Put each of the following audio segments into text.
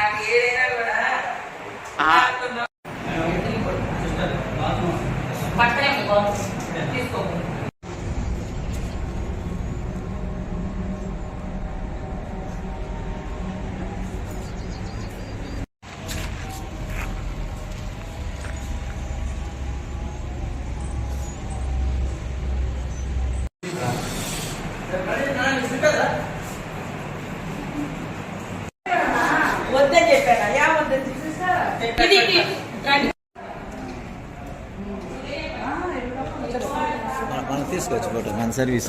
నాకు ఏదైనా కూడా పక్కనే ఉంది వద్దని చెప్పాను యా వద్దని. మనం తీసుకోవచ్చు ఫోటో మన సర్వీస్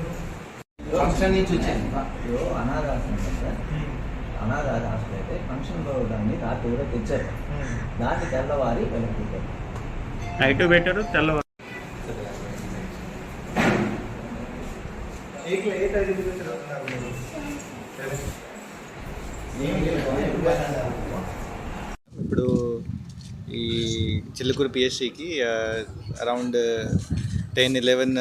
ఫంక్షన్ నుంచి వచ్చాను అనాథ ఆశ్రమం సార్. అనాథ హాస్టల్ అయితే ఫంక్షన్లో దాన్ని రాత్రి కూడా తెచ్చారు. దాన్ని తెల్లవారి వెనక్కి నైట్ పెట్టారు తెల్లవారు. ఇప్పుడు ఈ చిల్లకూరు పిఎస్సికి అరౌండ్ టెన్ ఇలెవెన్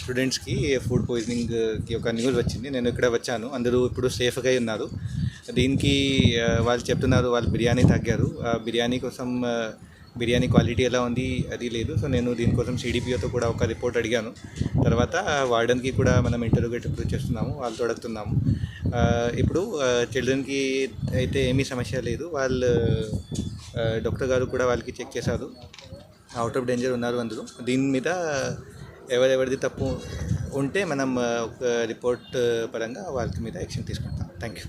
స్టూడెంట్స్కి ఫుడ్ పాయిజనింగ్కి ఒక న్యూస్ వచ్చింది. నేను ఇక్కడ వచ్చాను. అందరూ ఇప్పుడు సేఫ్గా ఉన్నారు. దీనికి వాళ్ళు చెప్తున్నారు వాళ్ళు బిర్యానీ తగ్గారు. ఆ బిర్యానీ కోసం బిర్యానీ క్వాలిటీ ఎలా ఉంది అది లేదు. సో నేను దీనికోసం సిడిపిఓతో కూడా ఒక రిపోర్ట్ అడిగాను. తర్వాత వార్డెన్కి కూడా మనం ఇంటర్వ్యూగేట్ చేస్తున్నాము. వాళ్ళతో అడుగుతున్నాము ఇప్పుడు చిల్డ్రన్కి అయితే ఏమీ సమస్య లేదు. వాళ్ళు డాక్టర్ గారు కూడా వాళ్ళకి చెక్ చేశారు. అవుట్ ఆఫ్ డేంజర్ ఉన్నారు అందరూ దీని మీద ఎవరెవరిది తప్పు ఉంటే మనం ఒక రిపోర్ట్ పరంగా వాళ్ళకి మీద యాక్షన్ తీసుకుంటాం. Thank you